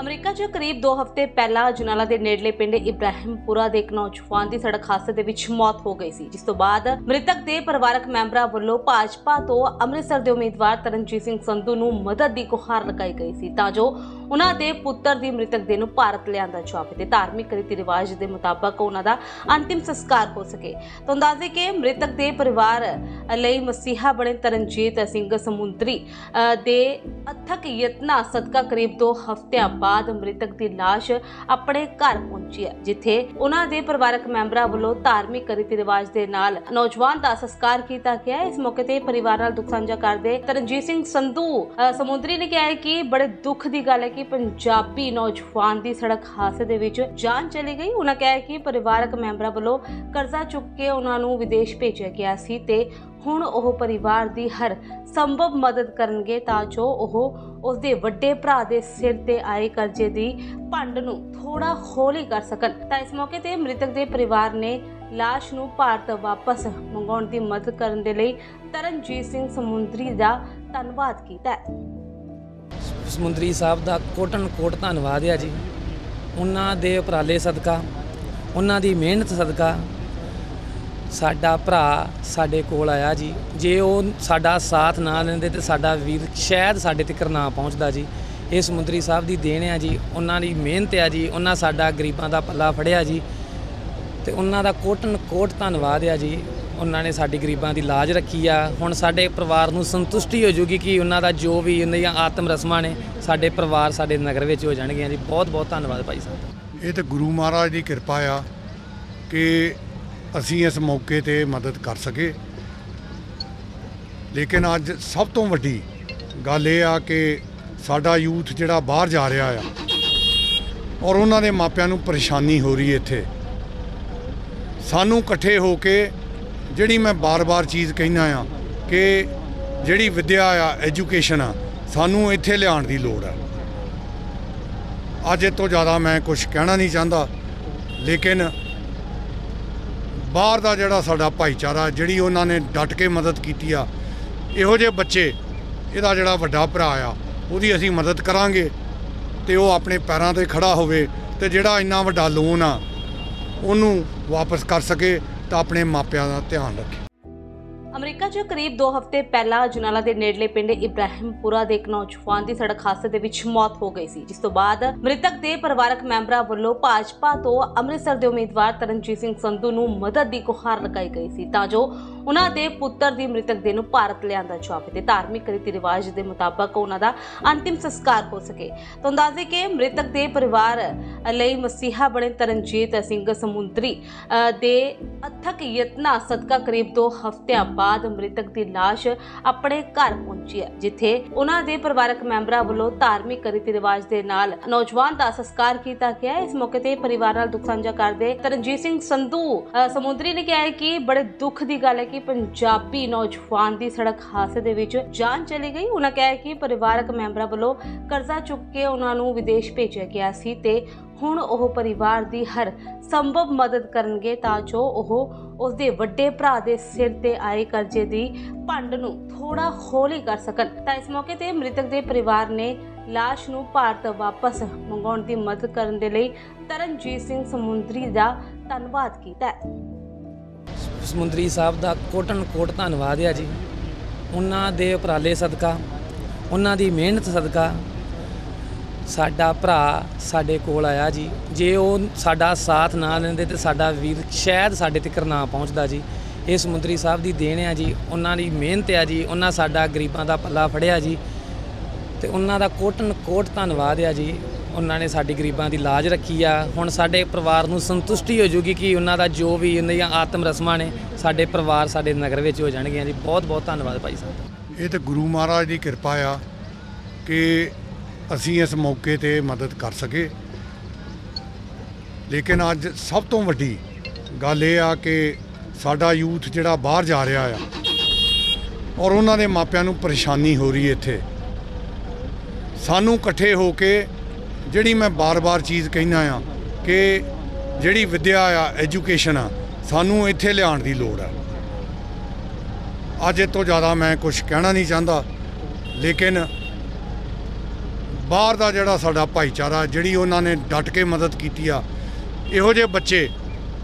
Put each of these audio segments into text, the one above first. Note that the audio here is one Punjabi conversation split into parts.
ਅਮਰੀਕਾ 'ਚ ਕਰੀਬ 2 ਹਫ਼ਤੇ ਪਹਿਲਾਂ ਜੁਨਾਲਾ ਦੇ ਨੇੜਲੇ ਪਿੰਡ ਇਬਰਾਹਿਮਪੁਰਾ ਦੇ ਇੱਕ ਨੌਜਵਾਨ ਦੀ ਸੜਕ ਹਾਦਸੇ ਦੇ ਵਿੱਚ ਮੌਤ ਹੋ ਗਈ ਸੀ, ਜਿਸ ਤੋਂ ਬਾਅਦ ਮ੍ਰਿਤਕ ਦੇ ਪਰਿਵਾਰਕ ਮੈਂਬਰਾਂ ਵੱਲੋਂ ਭਾਜਪਾ ਤੋਂ ਅੰਮ੍ਰਿਤਸਰ ਦੇ ਉਮੀਦਵਾਰ ਤਰਨਜੀਤ ਸਿੰਘ ਸੰਧੂ ਨੂੰ ਮਦਦ ਦੀ ਗੁਹਾਰ ਲਗਾਈ ਗਈ ਸੀ, ਤਾਂ ਜੋ ਉਹਨਾਂ ਦੇ ਪੁੱਤਰ ਦੀ ਮ੍ਰਿਤਕ ਦੇ ਨੂੰ ਭਾਰਤ ਲਿਆਂਦਾ ਜਾਵੇ ਤੇ ਧਾਰਮਿਕ ਰੀਤੀ ਰਿਵਾਜ ਦੇ ਮੁਤਾਬਕ ਉਹਨਾਂ ਦਾ ਅੰਤਿਮ ਸੰਸਕਾਰ ਹੋ ਸਕੇ। ਤਾਂ ਅੰਦਾਜ਼ੇ ਕਿ ਮ੍ਰਿਤਕ ਦੇ ਪਰਿਵਾਰ ਲਈ ਮਸੀਹਾ ਬਣੇ ਤਰਨਜੀਤ ਸਿੰਘ ਸਮੁੰਦਰੀ ਦੇ ਅਥਕ ਯਤਨਾਂ ਸਦਕਾ ਕਰੀਬ 2 ਹਫ਼ਤਿਆਂ ਬਾਅਦ ਮ੍ਰਿਤਕ ਦੀ ਲਾਸ਼ ਆਪਣੇ ਘਰ ਪਹੁੰਚੀ ਹੈ, ਜਿੱਥੇ ਉਹਨਾਂ ਦੇ ਪਰਿਵਾਰਕ ਮੈਂਬਰਾਂ ਵੱਲੋਂ ਧਾਰਮਿਕ ਰੀਤੀ ਰਿਵਾਜ ਦੇ ਨਾਲ ਨੌਜਵਾਨ ਦਾ ਸੰਸਕਾਰ ਕੀਤਾ ਗਿਆ ਇਸ ਮੌਕੇ ਤੇ ਪਰਿਵਾਰ ਨਾਲ ਦੁੱਖ ਸਾਂਝਾ ਕਰਦੇ ਤਰਨਜੀਤ ਸਿੰਘ ਸੰਧੂ ਸਮੁੰਦਰੀ ਨੇ ਕਿਹਾ ਕਿ ਬੜੇ ਦੁੱਖ ਦੀ ਗੱਲ ਹੈ ਕਿ ਪੰਜਾਬੀ ਨੌਜਵਾਨ ਦੀ ਸੜਕ ਹਾਦਸੇ ਦੇ ਵਿੱਚ ਜਾਨ ਚਲੀ ਗਈ। ਉਹਨਾਂ ਕਿਹਾ ਕਿ ਪਰਿਵਾਰਕ ਮੈਂਬਰਾਂ ਵੱਲੋਂ ਕਰਜ਼ਾ ਚੁੱਕ ਕੇ ਉਹਨਾਂ ਨੂੰ ਵਿਦੇਸ਼ ਭੇਜਿਆ ਗਿਆ ਸੀ ਤੇ ਹੁਣ ਉਹ ਪਰਿਵਾਰ ਦੀ ਹਰ ਸੰਭਵ ਮਦਦ ਕਰਨਗੇ ਤਾਂ ਜੋ ਉਹ ਉਸਦੇ ਵੱਡੇ ਭਰਾ ਦੇ ਸਿਰ ਤੇ ਆਏ ਕਰਜ਼ੇ ਦੀ ਭੰਡ ਨੂੰ ਥੋੜਾ ਹੌਲੀ ਕਰ ਸਕਣ। ਤਾਂ ਇਸ ਮੌਕੇ ਤੇ ਮ੍ਰਿਤਕ ਦੇ ਪਰਿਵਾਰ ਨੇ ਲਾਸ਼ ਨੂੰ ਭਾਰਤ ਵਾਪਸ ਮੰਗਾਉਣ ਦੀ ਮਦਦ ਕਰਨ ਦੇ ਲਈ ਤਰਨਜੀਤ ਸਿੰਘ ਸਮੁੰਦਰੀ ਦਾ ਧੰਨਵਾਦ ਕੀਤਾ ਹੈ। ਸਮੁੰਦਰੀ ਸਾਹਿਬ ਦਾ ਕੋਟਨ ਕੋਟ ਧੰਨਵਾਦ ਹੈ ਜੀ। ਉਹਨਾਂ ਦੇ ਉਪਰਾਲੇ ਸਦਕਾ, ਉਹਨਾਂ ਦੀ ਮਿਹਨਤ ਸਦਕਾ ਸਾਡਾ ਭਰਾ ਸਾਡੇ ਕੋਲ ਆਇਆ ਜੀ। ਜੇ ਉਹ ਸਾਡਾ ਸਾਥ ਨਾ ਲੈਂਦੇ ਤੇ ਸਾਡਾ ਵੀਰ ਸ਼ਾਇਦ ਸਾਡੇ ਤੱਕ ਨਾ ਪਹੁੰਚਦਾ ਜੀ। ਇਹ ਸਮੁੰਦਰੀ ਸਾਹਿਬ ਦੀ ਦੇਣ ਆ ਜੀ। ਉਹਨਾਂ ਦੀ ਮਿਹਨਤ ਆ ਜੀ। ਉਹਨਾਂ ਸਾਡਾ ਗਰੀਬਾਂ ਦਾ ਪੱਲਾ ਫੜਿਆ ਜੀ। ਤੇ ਉਹਨਾਂ ਦਾ ਕੋਟਨ ਕੋਟ ਧੰਨਵਾਦ ਆ ਜੀ। ਉਹਨਾਂ ਨੇ ਸਾਡੀ ਗਰੀਬਾਂ ਦੀ ਲਾਜ ਰੱਖੀ ਆ। ਹੁਣ ਸਾਡੇ ਪਰਿਵਾਰ ਨੂੰ ਸੰਤੁਸ਼ਟੀ ਹੋ ਜੂਗੀ ਕਿ ਉਹਨਾਂ ਦਾ ਜੋ ਵੀ ਉਹਨਾਂ ਦੀਆਂ ਆਤਮ ਰਸਮਾਂ ਨੇ, ਸਾਡੇ ਪਰਿਵਾਰ ਸਾਡੇ ਨਗਰ ਵਿੱਚ ਹੋ ਜਾਣਗੀਆਂ ਜੀ। ਬਹੁਤ ਬਹੁਤ ਧੰਨਵਾਦ ਭਾਈ ਸਾਹਿਬ। ਇਹ ਤਾਂ ਗੁਰੂ ਮਹਾਰਾਜ ਦੀ ਕਿਰਪਾ ਆ ਕਿ ਅਸੀਂ ਇਸ ਮੌਕੇ ਤੇ ਮਦਦ ਕਰ ਸਕੇ। ਲੇਕਿਨ ਅੱਜ ਸਭ ਤੋਂ ਵੱਡੀ ਗੱਲ ਇਹ ਆ ਕਿ ਸਾਡਾ ਯੂਥ ਜਿਹੜਾ ਬਾਹਰ ਜਾ ਰਿਹਾ ਆ ਔਰ ਉਹਨਾਂ ਦੇ ਮਾਪਿਆਂ ਨੂੰ ਪਰੇਸ਼ਾਨੀ ਹੋ ਰਹੀ ਇੱਥੇ। ਸਾਨੂੰ ਇਕੱਠੇ ਹੋ ਕੇ ਜਿਹੜੀ ਮੈਂ ਬਾਰ-ਬਾਰ ਚੀਜ਼ ਕਹਿਣਾ ਆ ਕਿ ਜਿਹੜੀ ਵਿੱਦਿਆ ਆ, ਐਜੂਕੇਸ਼ਨ ਆ, ਸਾਨੂੰ ਇੱਥੇ ਲਿਆਉਣ ਦੀ ਲੋੜ ਆ। ਅੱਜ ਇਹ ਤੋਂ ਜ਼ਿਆਦਾ ਮੈਂ ਕੁਝ ਕਹਿਣਾ ਨਹੀਂ ਚਾਹੁੰਦਾ, ਲੇਕਿਨ ਬਾਹਰ ਦਾ ਜਿਹੜਾ ਸਾਡਾ ਭਾਈਚਾਰਾ, ਜਿਹੜੀ ਉਹਨਾਂ ਨੇ ਡਟ ਕੇ ਮਦਦ ਕੀਤੀ ਆ, ਇਹੋ ਜਿਹੇ ਬੱਚੇ, ਇਹਦਾ ਜਿਹੜਾ ਵੱਡਾ ਭਰਾ ਆ, ਉਹਦੀ ਅਸੀਂ ਮਦਦ ਕਰਾਂਗੇ ਤੇ ਉਹ ਆਪਣੇ ਪੈਰਾਂ ਤੇ ਖੜਾ ਹੋਵੇ ਤੇ ਜਿਹੜਾ ਇੰਨਾ ਵੱਡਾ ਲੋਨ ਆ, ਉਹਨੂੰ ਵਾਪਸ ਕਰ ਸਕੇ ਤਾਂ ਆਪਣੇ ਮਾਪਿਆਂ ਦਾ ਧਿਆਨ ਰੱਖੇ। ਅਮਰੀਕਾ 'ਚ ਕਰੀਬ 2 ਹਫ਼ਤੇ ਪਹਿਲਾਂ ਜੁਨਾਲਾ ਦੇ ਨੇੜਲੇ ਪਿੰਡ ਇਬਰਾਹਿਮਪੁਰਾ ਦੇ ਇੱਕ ਨੌਜਵਾਨ ਦੀ ਸੜਕ ਹਾਦਸੇ ਦੇ ਵਿੱਚ ਮੌਤ ਹੋ ਗਈ ਸੀ, ਜਿਸ ਤੋਂ ਬਾਅਦ ਮ੍ਰਿਤਕ ਦੇ ਪਰਿਵਾਰਕ ਮੈਂਬਰਾਂ ਵੱਲੋਂ ਭਾਜਪਾ ਤੋਂ ਅੰਮ੍ਰਿਤਸਰ ਦੇ ਉਮੀਦਵਾਰ ਤਰਨਜੀਤ ਸਿੰਘ ਸੰਧੂ ਨੂੰ ਮਦਦ ਦੀ ਗੁਹਾਰ ਲਗਾਈ ਗਈ ਸੀ, ਤਾਂ ਜੋ ਉਹਨਾਂ ਦੇ ਪੁੱਤਰ ਦੀ ਮ੍ਰਿਤਕ ਦੇ ਨੂੰ ਭਾਰਤ ਲਿਆਂਦਾ ਜਾਵੇ ਤੇ ਧਾਰਮਿਕ ਰੀਤੀ ਰਿਵਾਜ ਦੇ ਮੁਤਾਬਕ ਉਹਨਾਂ ਦਾ ਅੰਤਿਮ ਸੰਸਕਾਰ ਹੋ ਸਕੇ। ਤਾਂ ਅੰਦਾਜ਼ੇ ਕਿ ਮ੍ਰਿਤਕ ਦੇ ਪਰਿਵਾਰ ਲਈ ਮਸੀਹਾ ਬਣੇ ਤਰਨਜੀਤ ਸਿੰਘ ਸਮੁੰਦਰੀ ਦੇ ਅਥਕ ਯਤਨਾਂ ਸਦਕਾ ਕਰੀਬ 2 ਹਫ਼ਤਿਆਂ ਬਾਅਦ ਮ੍ਰਿਤਕ ਦੀ ਲਾਸ਼ ਆਪਣੇ ਘਰ ਪਹੁੰਚੀ ਹੈ, ਜਿੱਥੇ ਉਹਨਾਂ ਦੇ ਪਰਿਵਾਰਕ ਮੈਂਬਰਾਂ ਵੱਲੋਂ ਧਾਰਮਿਕ ਰੀਤੀ ਰਿਵਾਜ ਦੇ ਨਾਲ ਨੌਜਵਾਨ ਦਾ ਸੰਸਕਾਰ ਕੀਤਾ ਗਿਆ ਇਸ ਮੌਕੇ ਤੇ ਪਰਿਵਾਰ ਨਾਲ ਦੁੱਖ ਸਾਂਝਾ ਕਰਦੇ ਤਰਨਜੀਤ ਸਿੰਘ ਸੰਧੂ ਸਮੁੰਦਰੀ ਨੇ ਕਿਹਾ ਕਿ ਬੜੇ ਦੁੱਖ ਦੀ ਗੱਲ ਹੈ ਕਿ ਪੰਜਾਬੀ ਨੌਜਵਾਨ ਦੀ ਸੜਕ ਹਾਦਸੇ ਦੇ ਵਿੱਚ ਜਾਨ ਚਲੀ ਗਈ। ਉਹਨਾਂ ਕਿਹਾ ਕਿ ਪਰਿਵਾਰਕ ਮੈਂਬਰਾਂ ਵੱਲੋਂ ਕਰਜ਼ਾ ਚੁੱਕ ਕੇ ਉਹਨਾਂ ਨੂੰ ਵਿਦੇਸ਼ ਭੇਜਿਆ ਗਿਆ ਸੀ ਤੇ ਹੁਣ ਉਹ ਪਰਿਵਾਰ ਦੀ ਹਰ ਸੰਭਵ ਮਦਦ ਕਰਨਗੇ ਤਾਂ ਜੋ ਉਹ ਉਸਦੇ ਵੱਡੇ ਭਰਾ ਦੇ ਸਿਰ ਤੇ ਆਏ ਕਰਜ਼ੇ ਦੀ ਭੰਡ ਨੂੰ ਥੋੜਾ ਹੌਲੀ ਕਰ ਸਕਣ। ਤਾਂ ਇਸ ਮੌਕੇ ਤੇ ਮ੍ਰਿਤਕ ਦੇ ਪਰਿਵਾਰ ਨੇ ਲਾਸ਼ ਨੂੰ ਭਾਰਤ ਵਾਪਸ ਮੰਗਾਉਣ ਦੀ ਮਦਦ ਕਰਨ ਦੇ ਲਈ ਤਰਨਜੀਤ ਸਿੰਘ ਸਮੁੰਦਰੀ ਦਾ ਧੰਨਵਾਦ ਕੀਤਾ ਸਮੁੰਦਰੀ ਸਾਹਿਬ ਦਾ ਕੋਟਨ ਕੋਟ ਧੰਨਵਾਦ ਹੈ ਜੀ। ਉਹਨਾਂ ਦੇ ਉਪਰਾਲੇ ਸਦਕਾ, ਉਹਨਾਂ ਦੀ ਮਿਹਨਤ ਸਦਕਾ ਸਾਡਾ ਭਰਾ ਸਾਡੇ ਕੋਲ ਆਇਆ ਜੀ। ਜੇ ਉਹ ਸਾਡਾ ਸਾਥ ਨਾ ਦਿੰਦੇ ਤੇ ਸਾਡਾ ਵੀਰ ਸ਼ਾਇਦ ਸਾਡੇ ਤੱਕ ਨਾ ਪਹੁੰਚਦਾ ਜੀ। ਇਹ ਸਮੁੰਦਰੀ ਸਾਹਿਬ ਦੀ ਦੇਣ ਆ ਜੀ। ਉਹਨਾਂ ਦੀ ਮਿਹਨਤ ਆ ਜੀ। ਉਹਨਾਂ ਸਾਡਾ ਗਰੀਬਾਂ ਦਾ ਪੱਲਾ ਫੜਿਆ ਜੀ। ਤੇ ਉਹਨਾਂ ਦਾ ਕੋਟਨ ਕੋਟ ਧੰਨਵਾਦ ਆ ਜੀ। ਉਹਨਾਂ ਨੇ ਸਾਡੀ ਗਰੀਬਾਂ ਦੀ ਲਾਜ ਰੱਖੀ ਆ। ਹੁਣ ਸਾਡੇ ਪਰਿਵਾਰ ਨੂੰ ਸੰਤੁਸ਼ਟੀ ਹੋ ਜੂਗੀ ਕਿ ਉਹਨਾਂ ਦਾ ਜੋ ਵੀ ਉਹਨਾਂ ਦੀਆਂ ਆਤਮ ਰਸਮਾਂ ਨੇ, ਸਾਡੇ ਪਰਿਵਾਰ ਸਾਡੇ ਨਗਰ ਵਿੱਚ ਹੋ ਜਾਣਗੀਆਂ ਜੀ। ਬਹੁਤ ਬਹੁਤ ਧੰਨਵਾਦ ਭਾਈ ਸਾਹਿਬ। ਇਹ ਤਾਂ ਗੁਰੂ ਮਹਾਰਾਜ ਦੀ ਕਿਰਪਾ ਆ ਕਿ ਅਸੀਂ ਇਸ ਮੌਕੇ ਤੇ ਮਦਦ ਕਰ ਸਕੇ। ਲੇਕਿਨ ਅੱਜ ਸਭ ਤੋਂ ਵੱਡੀ ਗੱਲ ਇਹ ਆ ਕਿ ਸਾਡਾ ਯੂਥ ਜਿਹੜਾ ਬਾਹਰ ਜਾ ਰਿਹਾ ਆ ਔਰ ਉਹਨਾਂ ਦੇ ਮਾਪਿਆਂ ਨੂੰ ਪਰੇਸ਼ਾਨੀ ਹੋ ਰਹੀ ਇੱਥੇ। ਸਾਨੂੰ ਇਕੱਠੇ ਹੋ ਕੇ ਜਿਹੜੀ ਮੈਂ ਬਾਰ-ਬਾਰ ਚੀਜ਼ ਕਹਿਣਾ ਆ ਕਿ ਜਿਹੜੀ ਵਿੱਦਿਆ ਆ, ਐਜੂਕੇਸ਼ਨ ਆ, ਸਾਨੂੰ ਇੱਥੇ ਲਿਆਉਣ ਦੀ ਲੋੜ ਆ। ਅੱਜ ਇਹ ਤੋਂ ਜ਼ਿਆਦਾ ਮੈਂ ਕੁਝ ਕਹਿਣਾ ਨਹੀਂ ਚਾਹੁੰਦਾ, ਲੇਕਿਨ ਬਾਹਰ ਦਾ ਜਿਹੜਾ ਸਾਡਾ ਭਾਈਚਾਰਾ, ਜਿਹੜੀ ਉਹਨਾਂ ਨੇ ਡਟ ਕੇ ਮਦਦ ਕੀਤੀ ਆ, ਇਹੋ ਜਿਹੇ ਬੱਚੇ,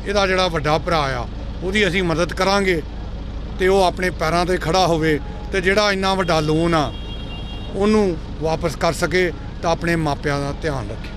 ਇਹਦਾ ਜਿਹੜਾ ਵੱਡਾ ਭਰਾ ਆ, ਉਹਦੀ ਅਸੀਂ ਮਦਦ ਕਰਾਂਗੇ ਤੇ ਉਹ ਆਪਣੇ ਪੈਰਾਂ ਤੇ ਖੜਾ ਹੋਵੇ ਤੇ ਜਿਹੜਾ ਇੰਨਾ ਵੱਡਾ ਲੋਨ ਆ, ਉਹਨੂੰ ਵਾਪਸ ਕਰ ਸਕੇ ਤਾਂ ਆਪਣੇ ਮਾਪਿਆਂ ਦਾ ਧਿਆਨ ਰੱਖੇ।